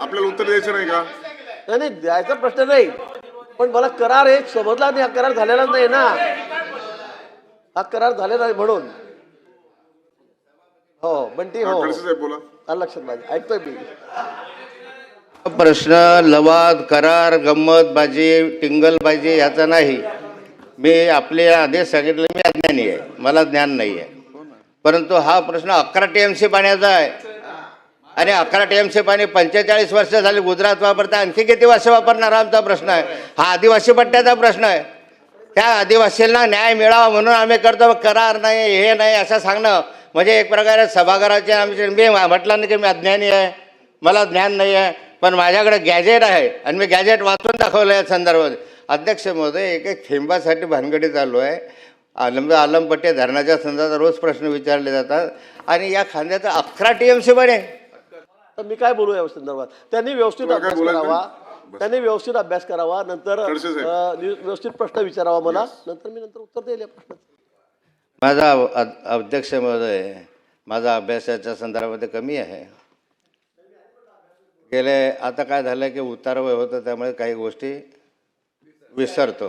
आपल्याला उत्तर द्यायचं नाही का? नाही नाही द्यायचा प्रश्न नाही. पण मला करार एक समजला नाही हा करार झालेला नाही ना. हा करार झालेला नाही म्हणून. हो बंटी हो. खडसे साहेब बोला. आलं लक्षात माझ्या ऐकतोय मी. प्रश्न लवाद करार गंमतबाजी टिंगलबाजी ह्याचा नाही. मी आपले आदेश सांगितले मी अज्ञानी आहे. मला ज्ञान नाही आहे परंतु हा प्रश्न अकरा टी एम सी पाण्याचा आहे. आणि अकरा टी एम सी पाणी पंचेचाळीस वर्ष झाली गुजरात वापरता. आणखी किती वर्ष वापरणार आमचा प्रश्न आहे. हा आदिवासी पट्ट्याचा प्रश्न आहे. त्या आदिवासींना न्याय मिळावा म्हणून आम्ही करतो. करार नाही हे नाही असं सांगणं. म्हणजे एक प्रकारे सभागृहाचे आमचे मी म्हटलं नाही की मी अज्ञानी आहे. मला ज्ञान नाही आहे. पण माझ्याकडे गॅजेट आहे. आणि मी गॅजेट वाचून दाखवलं या संदर्भात. अध्यक्ष महोदय एक एक थेंबासाठी भानगडी चालू आहे. आलम आलमपट्टे धरणाच्या संदर्भात रोज प्रश्न विचारले जातात. आणि या खांद्याचं अकरा टी एम सी आहे. तर मी काय बोलू या संदर्भात? त्यांनी व्यवस्थित अभ्यास? करावा. त्यांनी व्यवस्थित अभ्यास करावा. नंतर व्यवस्थित प्रश्न विचारावा मला. नंतर मी नंतर उत्तर देईल या प्रश्नाचं. माझा अध्यक्ष महोदय माझा अभ्यासाच्या संदर्भामध्ये कमी आहे. गेले आता काय झालं की उतारवय होतं त्यामुळे काही गोष्टी विसरतो.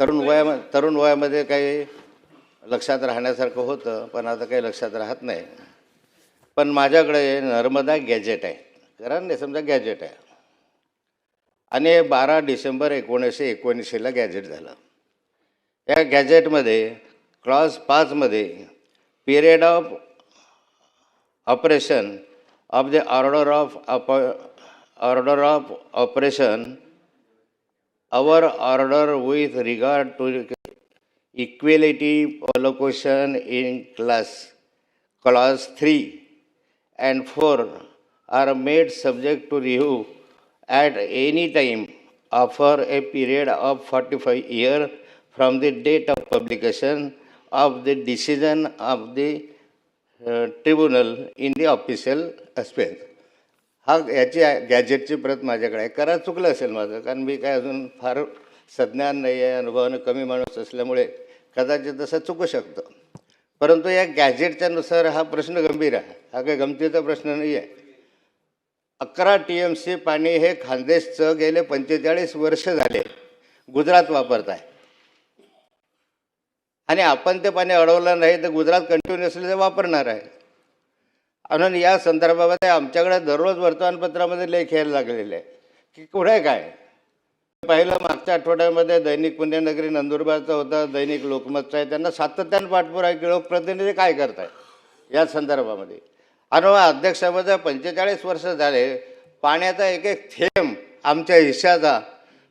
तरुण वया तरुण वयामध्ये काही लक्षात राहण्यासारखं होतं पण आता काही लक्षात राहत नाही. पण माझ्याकडे नर्मदा गॅजेट आहे. कारण नाही समजा गॅजेट आहे. आणि बारा डिसेंबर एकोणीसशे एकोणऐंशीला गॅजेट झालं. या गॅजेटमध्ये क्लॉज पाचमध्ये period of operation of the order of order of operation our order with regard to equality allocation in class clause 3 and 4 are made subject to review at any time for a period of 45 year from the date of publication of the decision of the uh, tribunal in the official expense. हा याची गॅजेटची प्रत माझ्याकडे आहे करा चुकलं असेल माझं कारण मी काय अजून फार सज्ञान नाही आहे अनुभवानं कमी माणूस असल्यामुळे कदाचित तसं चुकू शकतो परंतु या गॅझेटच्यानुसार हा प्रश्न गंभीर आहे. हा काही गमतीचा प्रश्न नाही आहे अकरा टी एम सी पाणी हे खानदेशचं गेले पंचेचाळीस वर्ष झाले गुजरात वापरत आहे. आणि आपण ते पाणी अडवलं नाही तर गुजरात कंटिन्युअसली ते वापरणार आहे. म्हणून या संदर्भामध्ये आमच्याकडे दररोज वर्तमानपत्रामध्ये लेख यायला लागलेले आहे. की पुढे काय? पाहिलं मागच्या आठवड्यामध्ये दैनिक पुण्यनगरी नंदुरबारचा होता दैनिक लोकमतचा आहे. त्यांना सातत्यानं पाठपुरा की लोकप्रतिनिधी काय करताय या संदर्भामध्ये? आणि अध्यक्षामध्ये पंचेचाळीस वर्ष झाले. पाण्याचा एक एक थेंब आमच्या हिश्श्याचा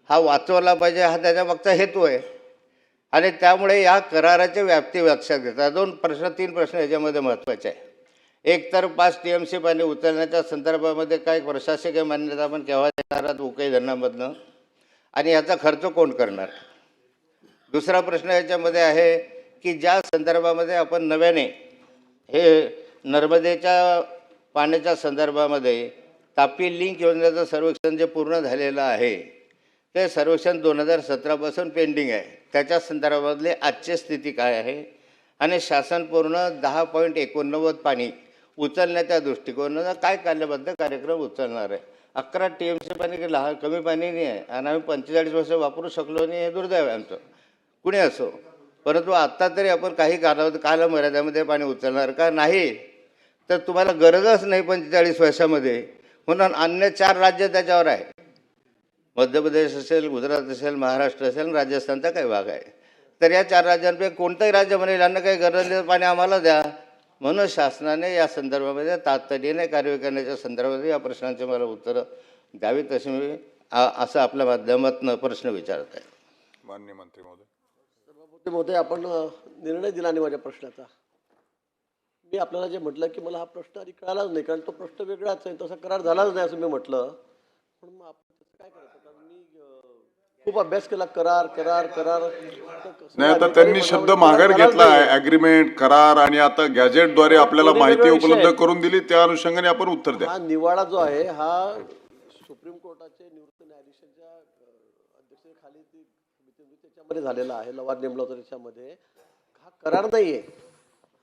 हा वाचवला पाहिजे हा त्याच्या मागचा हेतू आहे. आणि त्यामुळे या कराराची व्याप्ती लक्षात घेतात दोन प्रश्न तीन प्रश्न याच्यामध्ये महत्त्वाचे आहे एक तर पाच टी एम सी पाणी उचलण्याच्या संदर्भामध्ये काय प्रशासकीय मान्यता आपण केव्हा देणार आहात? उकई धरणामधनं आणि याचा खर्च कोण करणार? दुसरा प्रश्न याच्यामध्ये आहे की ज्या संदर्भामध्ये आपण नव्याने हे नर्मदेच्या पाण्याच्या संदर्भामध्ये तापी लिंक योजनेचं सर्वेक्षण जे पूर्ण झालेलं आहे ते सर्वेक्षण दोन हजार सतरापासून पेंडिंग आहे. त्याच्या संदर्भातली आजची स्थिती काय आहे? आणि शासन पूर्ण दहा पॉईंट एकोणनव्वद पाणी उचलण्याच्या दृष्टिकोनानं काय कार्यबद्ध कार्यक्रम उचलणार आहे? अकरा टी एम सी पाणी काही लहान कमी पाणी नाही आहे. आणि आम्ही पंचेचाळीस वर्ष वापरू शकलो नाही हे दुर्दैव आहे आमचं. कुणी असो. परंतु आत्ता तरी आपण काही कालावधी कालमर्यादेमध्ये पाणी उचलणार. का नाही? तर तुम्हाला गरजच नाही पंचेचाळीस वर्षामध्ये. म्हणून अन्य चार राज्य त्याच्यावर आहे. मध्य प्रदेश असेल गुजरात असेल महाराष्ट्र असेल राजस्थानचा काही भाग आहे. तर या चार राज्यांपैकी कोणतंही राज्य म्हणेल यांना काही गरज नाही पाणी आम्हाला द्या. म्हणून शासनाने या संदर्भामध्ये तातडीने कार्य करण्याच्या संदर्भात या प्रश्नांची मला उत्तरं द्यावी तशी मी आ- असं आपल्या माध्यमातून प्रश्न विचारत आहे. मान्य मंत्री महोदय. सभापती महोदय आपण निर्णय दिला नाही माझ्या प्रश्नाचा. मी आपल्याला जे म्हटलं की मला हा प्रश्न आधी कळालाच नाही कारण तो प्रश्न वेगळाच आहे तसा करार झालाच नाही असं मी म्हटलं. म्हणून मग आपण काय करायचं? कारण मी खूप अभ्यास केला करार करार करार नाही आता त्यांनी शब्द माघार घेतला आहे. अग्रीमेंट करार आणि आता गॅजेटद्वारे आपल्याला माहिती उपलब्ध. करून दिली त्या अनुषंगाने आपण उत्तर द्या हा निवाडा जो आहे हा सुप्रीम कोर्टाचे निवृत्त न्यायाधीशांच्या अध्यक्षतेखाली ती त्याच्यामध्ये झालेला आहे लवाद नेमला होता त्याच्यामध्ये हा करार नाहीये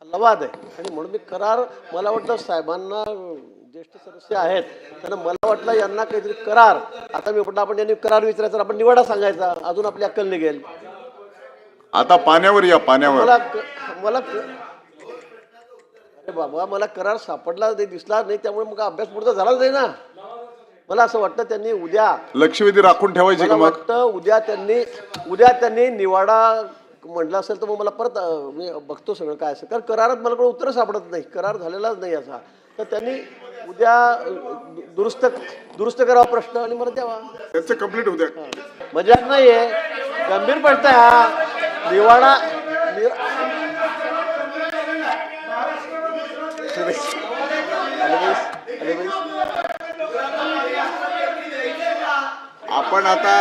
लवाद आहे. आणि म्हणून मी करार मला वाटलं साहेबांना ज्येष्ठ सदस्य आहेत त्यांना मला वाटलं यांना काहीतरी करार. आता मी म्हटलं आपण यांनी करार विचारायचा आपण निवाडा सांगायचा. अजून आपली अक्कल निघेल. आता पाण्यावर या पाण्यावर. मला क- मला क- अरे बाबा मला करार सापडला नाही दिसला नाही त्यामुळे मग अभ्यास पुढचा झालाच नाही ना. मला असं वाटतं त्यांनी उद्या लक्षवेधी राखून ठेवायची मला का मग? वाटतं उद्या त्यांनी उद्या त्यांनी निवाडा म्हटलं असेल तर मग मला परत मी बघतो सगळं काय असेल कारण करारात मला कोण उत्तर सापडत नाही. करार झालेलाच नाही याचा. तर त्यांनी उद्या दुरुस्त दुरुस्त करावा प्रश्न आणि मला द्यावा. त्याचं कंप्लीट होत्या मजाक नाहीये. गंभीर प्रश्न आहे हा. निवाडा. आपण आता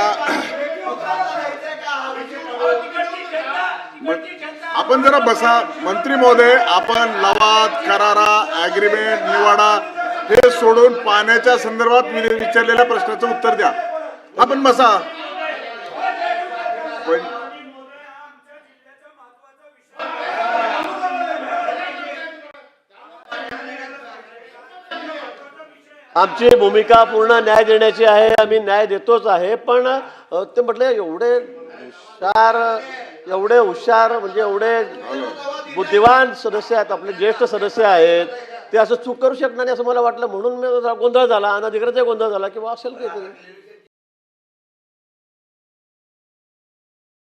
आपण जरा बसा. मंत्री महोदय आपण लवाद करारा अग्रीमेंट निवाडा हे सोडून पाण्याच्या संदर्भात मी विचारलेल्या प्रश्नाचं उत्तर द्या. आपण बसा. आमची भूमिका पूर्ण न्याय देण्याची आहे आम्ही न्याय देतोच आहे पण ते म्हटले एवढे हुशार एवढे हुशार म्हणजे एवढे बुद्धिवान सदस्य आहेत आपले ज्येष्ठ सदस्य आहेत ते असं चूक करू शकणार नाही असं मला वाटलं. म्हणून मी गोंधळ झाला अनधिकृत गोंधळ झाला किंवा असेल काहीतरी.